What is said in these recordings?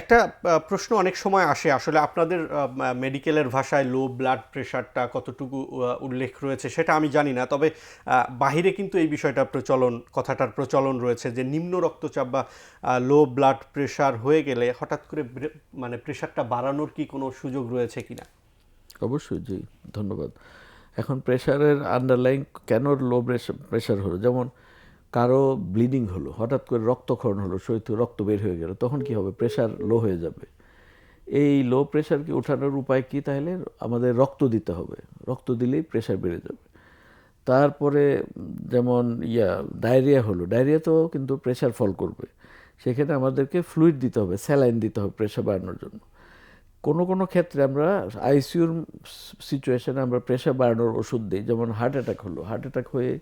একটা প্রশ্ন অনেক সময় আসে। আসলে আপনাদের মেডিকেলের ভাষায় লো ব্লাড প্রেশারটা কতটুকু উল্লেখ রয়েছে সেটা আমি জানি না। তবে বাহিরে কিন্তু এই বিষয়টা প্রচলন, কথাটার প্রচলন রয়েছে যে নিম্ন রক্তচাপ বা লো ব্লাড প্রেশার হয়ে গেলে হঠাৎ করে মানে প্রেশারটা বাড়ানোর কি কোনো সুযোগ রয়েছে কি না অবশ্যই, জি, ধন্যবাদ। এখন প্রেশারের আন্ডারলাইন কেন লো প্রেশার হলো? যেমন কারও ব্লিডিং হলো, হঠাৎ করে রক্তক্ষরণ হলো শরীর থেকে রক্ত বের হয়ে গেল, তখন কি হবে? প্রেশার লো হয়ে যাবে। এই লো প্রেশারকে ওঠানোর উপায় কি তাহলে? আমাদের রক্ত দিতে হবে। রক্ত দিলেই প্রেশার বেড়ে যাবে। তারপরে যেমন ইয়া ডায়রিয়া হলো ডায়রিয়াতেও কিন্তু প্রেশার ফল করবে। সেখানে আমাদেরকে ফ্লুইড দিতে হবে স্যালাইন দিতে হবে প্রেশার বাড়ানোর জন্য। কোনো কোনো ক্ষেত্রে আমরা আইসিইউর সিচুয়েশনে আমরা প্রেশার বাড়ানোর ওষুধ দিই, যেমন হার্ট অ্যাটাক হলো। হার্ট অ্যাটাক হয়ে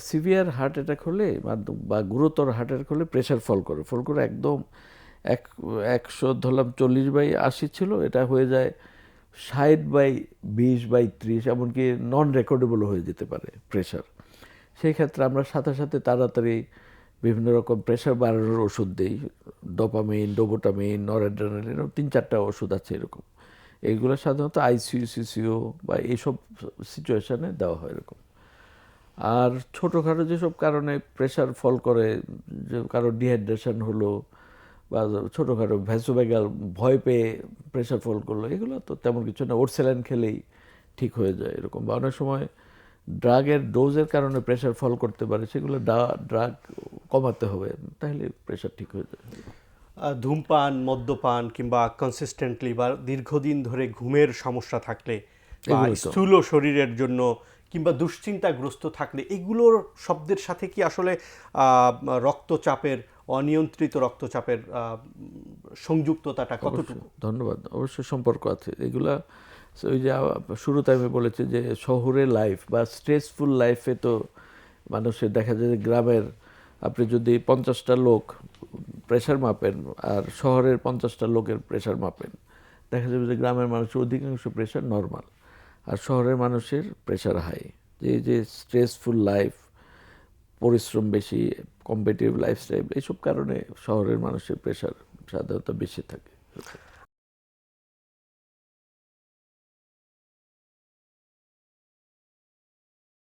সিভিয়ার হার্ট অ্যাটাক হলে বা- গুরুতর হার্ট অ্যাটাক হলে প্রেশার ফল করে। ফল করে একদম এক, একশো ধরলাম চল্লিশ বাই আশি ছিল, এটা হয়ে যায় ষাট বাই বিশ বাই ত্রিশ, এমনকি নন রেকর্ডেবল হয়ে যেতে পারে প্রেশার সেই ক্ষেত্রে আমরা সাথে সাথে তাড়াতাড়ি বিভিন্ন রকম প্রেশার বাড়ানোর ওষুধ দিই। ডোপামিন ডোবোটামিন নরেড্রেনালিন তিন চারটা ওষুধ আছে এরকম। এইগুলো সাধারণত আইসিইউ সিসিও বা এইসব সিচুয়েশানে দেওয়া হয় এরকম। আর ছোটোখাটো যেসব কারণে প্রেশার ফল করে যে কারও ডিহাইড্রেশন হলো বা ছোটোখাটো ভ্যাসোভেগাল ভয় পেয়ে প্রেশার ফল করল এগুলো তো তেমন কিছু না। ওরসেলাইন খেলেই ঠিক হয়ে যায় এরকম। বা অনেক সময় ড্রাগের ডোজের কারণে প্রেশার ফল করতে পারে সেগুলো ড্রাগ কমাতে হবে তাহলে প্রেশার ঠিক হয়ে যায়। ধূমপান মদ্যপান কিংবা কনসিস্টেন্টলি বা দীর্ঘদিন ধরে ঘুমের সমস্যা থাকলে স্থূল শরীরের জন্য কিংবা দুশ্চিন্তাগ্রস্ত থাকলে এগুলোর শব্দের সাথে কি আসলে রক্তচাপের অনিয়ন্ত্রিত রক্তচাপের সংযুক্ততাটা কতটুকু? ধন্যবাদ। অবশ্যই সম্পর্ক আছে। এগুলা ওই যে শুরুতে আমি বলেছি যে শহরের লাইফ বা স্ট্রেসফুল লাইফে তো মানুষের দেখা যায় যে গ্রামের আপনি যদি পঞ্চাশটা লোক প্রেশার মাপেন আর শহরের পঞ্চাশটা লোকের প্রেশার মাপেন দেখা যাবে যে গ্রামের মানুষের অধিকাংশ প্রেশার নর্মাল আর শহরের মানুষের প্রেশার হাই যে যে স্ট্রেসফুল লাইফ পরিশ্রম বেশি কম্পিটিভ লাইফস্টাইল এইসব কারণে শহরের মানুষের প্রেশার সাধারণত বেশি থাকে।